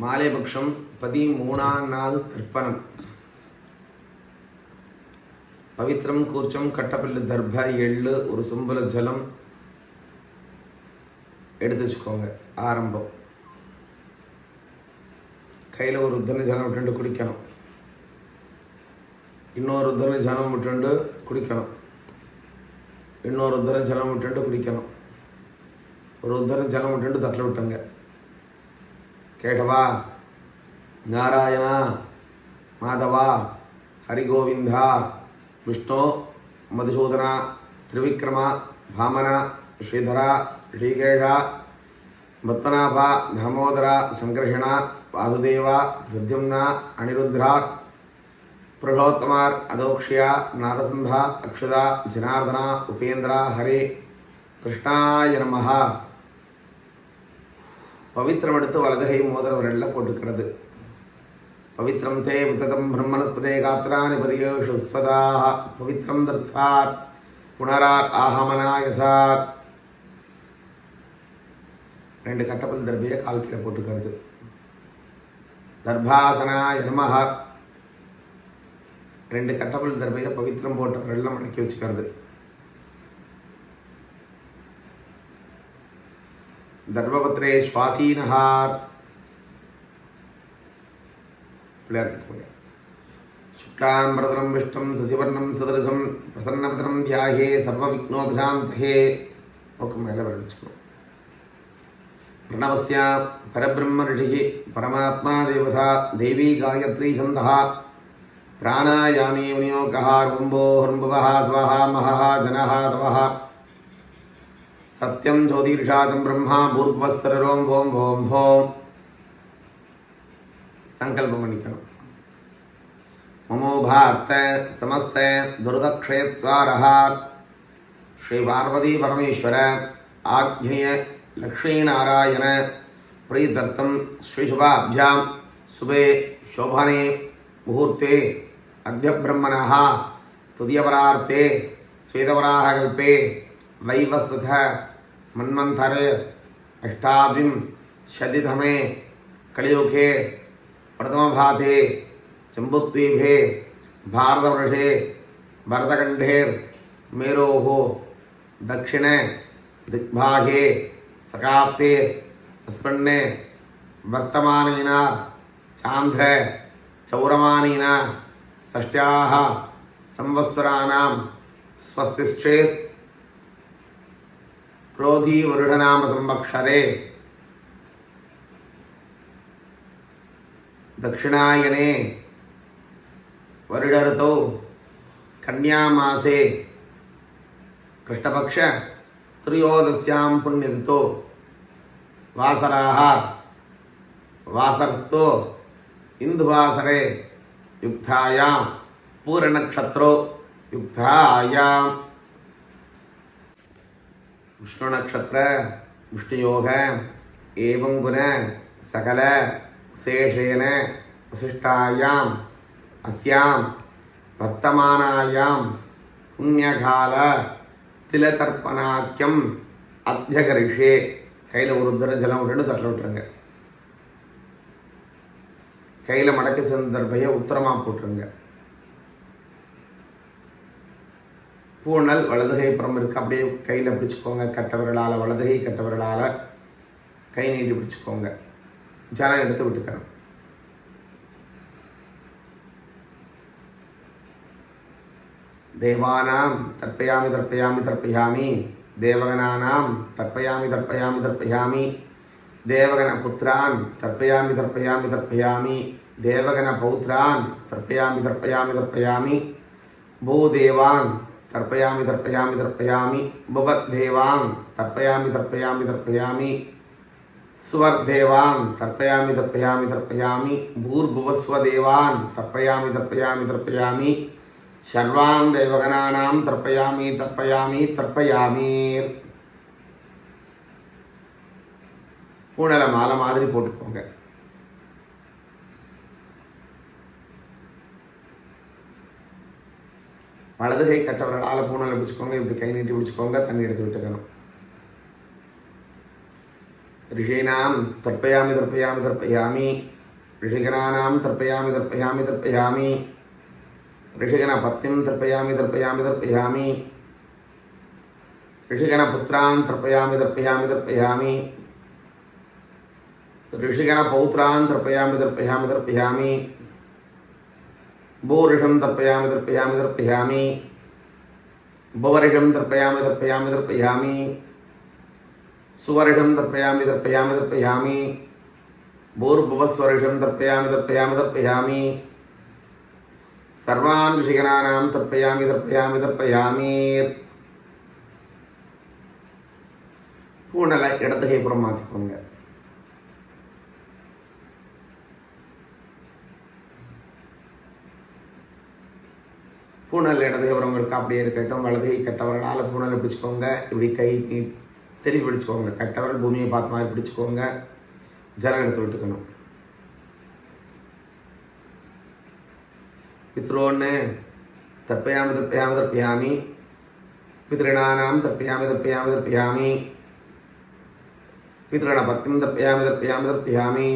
மாலைபக்ஷம் பதிமூணாம் நாள் திருப்பணம் பவித்ரம் கூர்ச்சம் கட்டப்பல்லு தர்ப எள்ளு ஒரு சும்பல ஜலம். எடுத்து வச்சுக்கோங்க ஆரம்பம். கையில் ஒரு உத்தன ஜலம் விட்டுண்டு குடிக்கணும். இன்னொரு உத்தன ஜலம் விட்டுண்டு குடிக்கணும். இன்னொரு உத்தர ஜலம் விட்டுண்டு குடிக்கணும். ஒரு உத்தர ஜலம் விட்டுண்டு தட்டில் விட்டுங்க. కేటవ నారాయణ మాధవ హరిగోవింద విష్ణు మధుసూదన త్రివిక్రమ భామన శ్రీధర శ్రీకేష మత్పనాభ దామోదర సంగ్రహణ వాసుదేవ ప్రద్యుమ్న అనిరుద్ర పురుషోత్తమార్ అదోక్ష్య నారసింహ అక్షుద జనార్దన ఉపేంద్ర హరే కృష్ణాయ నమ. பவித்திரம் எடுத்து வலதுகை மோதிர விரலில் போட்டுக்கிறது. பவித்திரம் தே வித்ததம் பிரம்மணஸ்பதே காத்திராணி பரியேஷு ஸ்வதாக பவித்திரம் தத்வார் புனரார் ஆகமனாயசார் ரெண்டு கட்டப்பல் தர்பியை கால் கீழே போட்டுக்கிறது. தர்பாசனா நமஹ. ரெண்டு கட்டப்பல் தர்பையை பவித்திரம் போட்ட விரலில் மடக்கி வச்சுக்கிறது. धर्मपत्रे श्वासीन शुक्लाम्बरतरं विष्टं, शशिवर्णं, सदृशं प्रसन्नपतनं ध्याहे सर्वविघ्नोपशान्तहे ओके मेले परमात्मा देवता, देवी गायत्री छन्दः। प्राणायामी विनियोगः कुम्भो हृम्भवः, स्वः, महः सत्यम ज्योतिर्षाकम ब्रह्मा भूर्वस्त्रोम भोम भोम भोम संकल्प ममो भारत समस्त दुर्दक्षेत्र श्री पार्वती परमेश्वर आज्ञय लक्ष्मी नारायण प्रीतत्म श्री शुभाभ्याम सुबे शोभने मुहूर्ते अद्य ब्रह्मण तुदयपरार्ते श्वेतपराहकल्पे वैवस्वथ वैवस्वथ मन्वन्थरे अष्टाविंशतितमे कलियुगे प्रथमभाते जम्बुद्वीपे भारतवर्षे भरतखण्डे मेरोः दक्षिणे दिग्भागे सकाप्ते अस्मन्ने वर्तमानेन चान्ध्र चौरमानीना षष्ट्याः संवत्सराणां स्वस्तिश्चेत् क्रोधीवरुढनामसंवत्सरे दक्षिणायने वरुडऋतौ कन्यामासे कृष्णपक्ष त्रयोदश्यां पुण्यतिथौ वासराः वासरस्तु इंदुवासरे युक्तायां पूर्णनक्षत्रो युक्तायां விஷ்ணு நட்சத்திர விஷ்ணுயோக ஏவம் புன சகல விசேஷேன விசிஷ்டாயாம் அஸ்யாம் வர்த்தமானாயாம் புண்ணியகால திலதர்ப்பணாக்கியம் அத்தியகரிஷே. கையில் ஒரு தர ஜலம் விட்டுட்டு தட்டில் விட்டுருங்க. கையில் மடக்கி சேர்ந்த பைய உத்தரமாக போட்டுருங்க. பூனல் வலதுகை புறம் இருக்குது அப்படியே கையில் பிடிச்சிக்கோங்க. கட்டவர்களால் வலதுகை கட்டவர்களால் கை நீட்டி பிடிச்சிக்கோங்க. ஜலம் எடுத்து விட்டுக்கணும். தேவானாம் தற்பயாமி தற்பயாமி தற்பயாமி தேவகனானாம் தற்பயாமி தற்பயாமி தர்ப்பயாமி. தேவகன புத்திரான் தற்பயாமி தற்பயாமி தற்பயாமி தேவகன பௌத்ரான் தற்பயாமி தற்பயாமி தற்பயாமி பூதேவான் தர்ப்பயாமி தர்ப்பயாமி தர்ப்பயாமி புவத்தேவான் தர்ப்பயாமி தர்ப்பயாமி தர்ப்பயாமி சுவர்தேவான் தர்ப்பயாமி தர்ப்பயாமி தர்ப்பயாமி பூர்புவஸ்வதேவான் தர்ப்பயாமி தர்ப்பயாமி தர்ப்பயாமி சர்வான் தேவகனானாம் தர்ப்பயாமி தர்ப்பயாமி தர்ப்பயாமி பூனலை மாலை மாதிரி போட்டுக்கோங்க வலது கை கட்டவரால் பூனால் பிடிச்சிக்கோங்க இப்படி கை நீட்டி பிடிச்சிக்கோங்க தண்ணி எடுத்து விட்டுக்கணும். ரிஷீனாம் தர்ப்பயாமி தர்ப்பயாமி தர்ப்பயாமி. ரிஷிகனானாம் தர்ப்பயாமி தர்ப்பயாமி தர்ப்பயாமி. ரிஷிகன பத்திம் தர்ப்பயாமி தர்ப்பயாமி தர்ப்பயாமி. ரிஷிகன புத்திரான் தர்ப்பயாமி தர்ப்பயாமி தர்ப்பயாமி. ரிஷிகன பௌத்திரான் தர்ப்பயாமி தர்ப்பயாமி தர்ப்பயாமி. பூரிஷம் தர்ப்பயாமி தர்ப்பயாமி தர்ப்பயாமி புவரிஷம் தர்ப்பயாமி தர்ப்பயாமி தர்ப்பயாமி சுவரிஷம் தர்ப்பயாமி தர்ப்பயாமி தர்ப்பயாமி பூர்புவஸ்வரிஷம் தர்ப்பயாமி தர்ப்பயாமி தர்ப்பயாமி சர்வான் விஷயகனானாம் தர்ப்பயாமி தர்ப்பயாமி தர்ப்பயாமி பூனலை இடத்துகை புறம் பூனல் இடது உரம் இருக்கா? அப்படியே இருக்கட்டும். வலது கட்டவர்களால் பூனலை பிடிச்சிக்கோங்க. இப்படி கை நீ திருப்பி பிடிச்சிக்கோங்க. கட்டவர்கள் பூமியை பார்த்த மாதிரி பிடிச்சிக்கோங்க. ஜலம் எடுத்து விட்டுக்கணும். பித்ரோன்னு தப்பையாம தப்பையாம தப்பையாமி பித்ரிணானாம் தப்பையாம தப்பையாம தப்பையாமி பித்ரண பத்திம் தப்பையாம தப்பையாம தப்பையாமி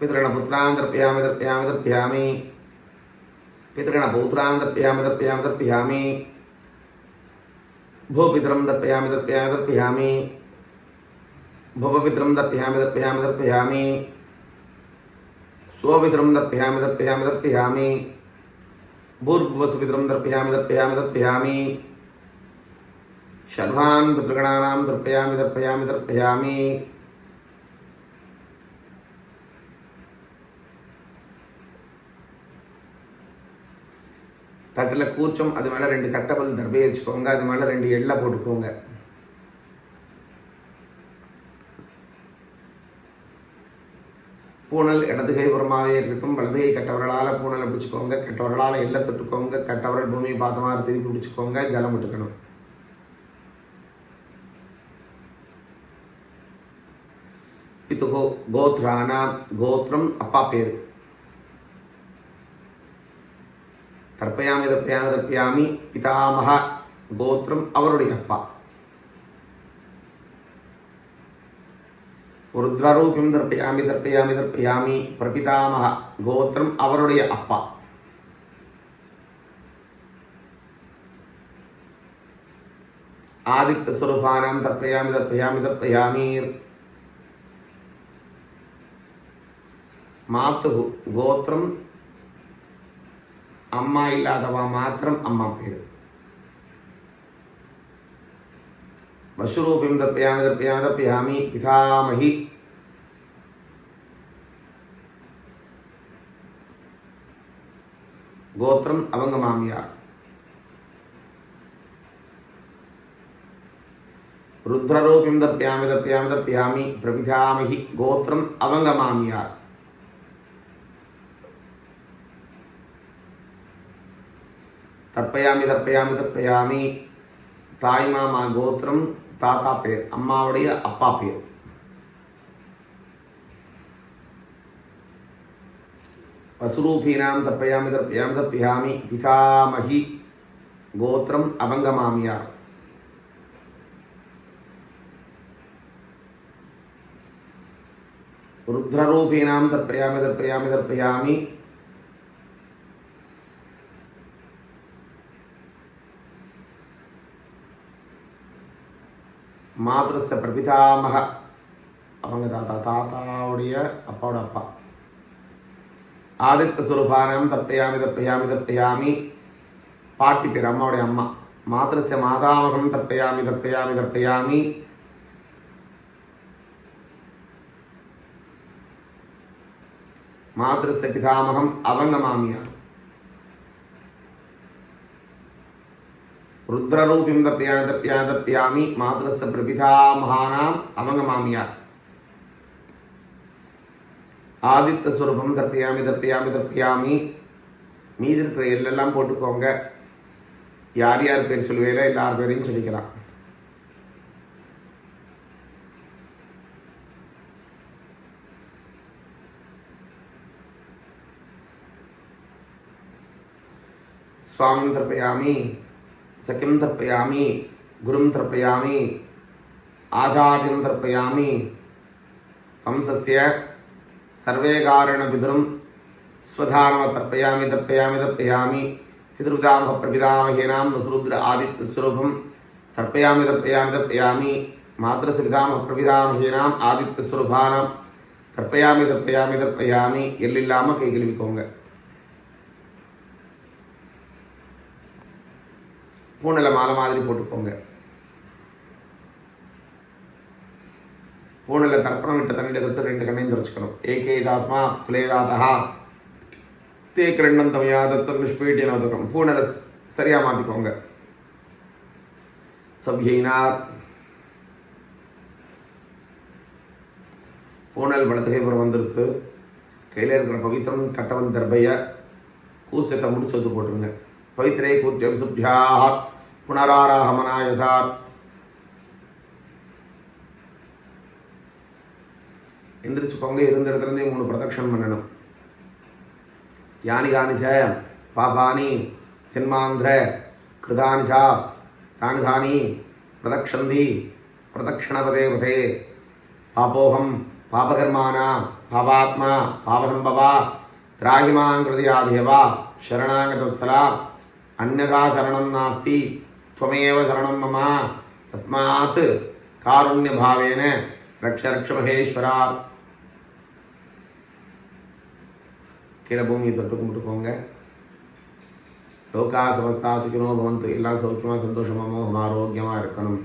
பித்ரண புத்திரான் தப்பையாம தப்பையாம தப்பையாமி तर्पयामि पितॄणपौत्रान् तर्पयामि तर्पयामि तर्पयामि। भूपितरं तर्पयामि तर्पयामि तर्पयामि। भुवपितरं तर्पयामि तर्पयामि तर्पयामि। स्वपितरं तर्पयामि तर्पयामि तर्पयामि। भूर्भुवसुपितरं तर्पयामि तर्पयामि तर्पयामि। शर्वान् पितृगणानां तर्पयामि तर्पयामि तर्पयामि। தட்டில் கூச்சம் அது மேலே ரெண்டு கட்டப்பல் தர்பையை வச்சுக்கோங்க அது மேலே ரெண்டு எள்ளை போட்டுக்கோங்க. பூனல் இடது உரமாகவே இருக்கட்டும் வலது கை கட்டவர்களால் பூனலை பிடிச்சிக்கோங்க கெட்டவர்களால் எல்லை தொட்டுக்கோங்க கட்டவர்கள் பூமியை பார்த்த மாதிரி திருப்பி பிடிச்சிக்கோங்க ஜலம் விட்டுக்கணும். பிதுகோ கோத்ரானா கோத்ரம் அப்பா பேர். தர்ப்பயாமி தர்ப்பயாமி தர்ப்பயாமி பிதாமக கோத்திரம் அவருடைய அப்பா. ருத்ரரூபியம் தர்ப்பயாமி தர்ப்பயாமி தர்ப்பயாமி பிரபிதாமக கோத்திரம் அவருடைய அப்பா. ஆதித்தஸ்வரூபானாம் தர்ப்பயாமி தர்ப்பயாமி தர்ப்பயாமீர் மாத்து கோத்திரம் அம்மா இல்லாதவா மாத்திரம் அம்மா பேர். வசுரூபியம் தர்ப்பயாமி தர்ப்பயாமி தர்ப்பயாமி பிதாமகி. கோத்திரம் அவங்க மாமியார். ருத்ரரூபியம் தர்ப்பயாமி தர்ப்பயாமி தர்ப்பயாமி பிரபிதாமகி கோத்திரம் அவங்க மாமியார். தர்ப்பயாமி தர்ப்பயாமி தர்ப்பயாமி. தாய் மாமா கோத்திரம் தாத்தா பேர் அம்மாவுடைய அப்பா பேர் வசுரூபீனாம் தர்ப்பயாமி தர்ப்பயாமி தர்ப்பயாமி. பிதாமகி கோத்திரம் அவங்க மாமியார். ருத்ரரூபீனாம் தர்ப்பயாமி தர்ப்பயாமி தர்ப்பயாமி. மாதுரச பிரபிதாமக அவங்க தாத்தா தாத்தாவுடைய அப்பாவோட அப்பா. ஆதித்த சுரூபானம் தப்பையாமி தப்பையாமி தப்பையாமி பாட்டி பேர் அம்மாவுடைய அம்மா. மாதுரச மாதாமகம் தப்பையாமி தப்பையாமி தப்பையாமி மாதுரச பிதாமகம் அவங்க மாமியார். ருத்ரரூபிம் தப்பியா தப்பியா தப்பியாமி மாதృస్య பிரபிதாமகானாம் அவங்க மாமியார் ஆதித்த சுரூபம் தப்பியாமி தப்பியாமி தப்பியாமி மீதி இருக்கிற எல்லாம் போட்டுக்கோங்க. யார் யார் பேர் சொல்லுவேல எல்லார் பேரையும் சொல்லிக்கலாம். சக்கியம் தர்ப்பயாமி குரும் தர்ப்பயாமி ஆச்சாரியம் தர்ப்பயாமி வம்சஸ்ய சர்வே காரண பிதரும் ஸ்வதானவ தர்ப்பயாமி தர்ப்பயாமி தர்ப்பயாமி பிதிருபிதாமக பிரபிதாமகேனாம் நசுருத்ர ஆதித்யஸ்வரூபம் தர்ப்பயாமி தர்ப்பயாமி தர்ப்பயாமி மாத்திரச பிதாமக பிரபிதாமகேனாம் ஆதித்யஸ்வரூபானாம் தர்ப்பயாமி தர்ப்பயாமி தர்ப்பயாமி எல்லில்லாமல் கை கழுவிக்கோங்க பூனில் மாலை மாதிரி போட்டுக்கோங்க. பூனில் தர்ப்பணம் விட்ட தண்ணியை தொட்டு ரெண்டு கண்ணையும் துடைச்சிக்கணும். ஏகே தாஸ்மா குலேராதா தே கிரண்ணம் தமையா தத்தம் நிஷ்பீட்டிய நோதகம் பூனலை சரியாக மாற்றிக்கோங்க சவ்யினார். பூனல் வலதுகைபுரம் வந்திருக்கு. கையில் இருக்கிற பவித்திரம் கட்டவன் தர்பைய கூச்சத்தை முடிச்சு வந்து போட்டுருங்க. பவித்ரே கூத்திய விசுத்தியாக புனராராகமனாயசார் எந்திரிச்சுக்கோங்க இருந்த இடத்துலேருந்தே மூணு பிரதட்சணம் பண்ணணும். யானி காணிச்ச பாபானி ஜன்மாந்திர கிருதானிச்சா தானி தானி பிரதக்ஷந்தி பிரதக்ஷணபதே பதே. பாபோகம் பாபகர்மானா பாபாத்மா பாபசம்பவா திராகிமாங்கிருதியாதேவா அந்நதா சரணம் நாஸ்தி துவமேவ சரணம் மம தஸ்மாத் காருண்ய பாவேன ரக்ஷ ரக்ஷ மகேஸ்வரா கீழே பூமியை தொட்டு கும்பிட்டு போங்க லோகா சமஸ்தா சுக்கினோ பவந்து எல்லாம் சௌக்கியமாக சந்தோஷமாகவும் ஆரோக்கியமாக இருக்கணும்